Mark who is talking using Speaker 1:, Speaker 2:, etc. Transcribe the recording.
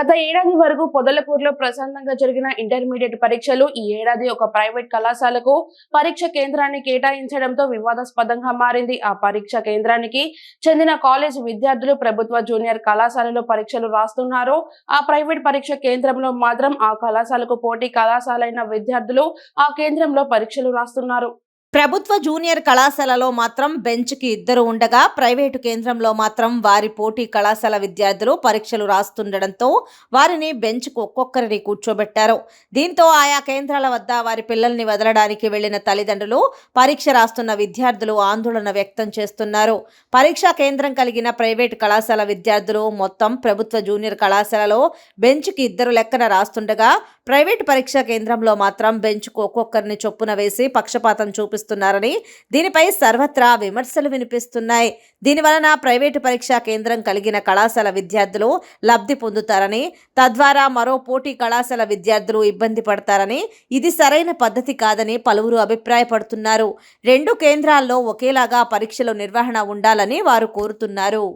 Speaker 1: గత ఏడాది వరకు పొదలకూరులో ప్రశాంతంగా జరిగిన ఇంటర్మీడియట్ పరీక్షలు ఈ ఏడాది ఒక ప్రైవేట్ కళాశాలకు పరీక్ష కేంద్రాన్ని కేటాయించడంతో వివాదాస్పదంగా మారింది. ఆ పరీక్ష కేంద్రానికి చెందిన కాలేజ్ విద్యార్థులు ప్రభుత్వ జూనియర్ కళాశాలలో పరీక్షలు రాస్తున్నారు. ఆ ప్రైవేట్ పరీక్ష కేంద్రంలో మాత్రం ఆ కళాశాలకు పోటీ కళాశాలైన విద్యార్థులు ఆ కేంద్రంలో పరీక్షలు రాస్తున్నారు.
Speaker 2: ప్రభుత్వ జూనియర్ కళాశాలలో మాత్రం బెంచ్కి ఇద్దరు ఉండగా ప్రైవేటు కేంద్రంలో మాత్రం వారి పోటీ కళాశాల విద్యార్థులు పరీక్షలు రాస్తుండడంతో వారిని బెంచ్కు ఒక్కొక్కరిని కూర్చోబెట్టారు. దీంతో ఆయా కేంద్రాల వద్ద వారి పిల్లల్ని వదలడానికి వెళ్ళిన తల్లిదండ్రులు పరీక్ష రాస్తున్న విద్యార్థులు ఆందోళన వ్యక్తం చేస్తున్నారు. పరీక్షా కేంద్రం కలిగిన ప్రైవేటు కళాశాల విద్యార్థులు మొత్తం ప్రభుత్వ జూనియర్ కళాశాలలో బెంచ్కి ఇద్దరు లెక్కన రాస్తుండగా ప్రైవేటు పరీక్షా కేంద్రంలో మాత్రం బెంచ్కు ఒక్కొక్కరిని చొప్పున వేసి పక్షపాతం చూపిస్తున్నారని దీనిపై సర్వత్రా విమర్శలు వినిపిస్తున్నాయి. దీనివలన ప్రైవేటు పరీక్షా కేంద్రం కలిగిన కళాశాల విద్యార్థులు లబ్ధి పొందుతారని తద్వారా మరో పోటీ కళాశాల విద్యార్థులు ఇబ్బంది పడతారని ఇది సరైన పద్ధతి కాదని పలువురు అభిప్రాయపడుతున్నారు. రెండు కేంద్రాల్లో ఒకేలాగా పరీక్షలు నిర్వహణ ఉండాలని వారు కోరుతున్నారు.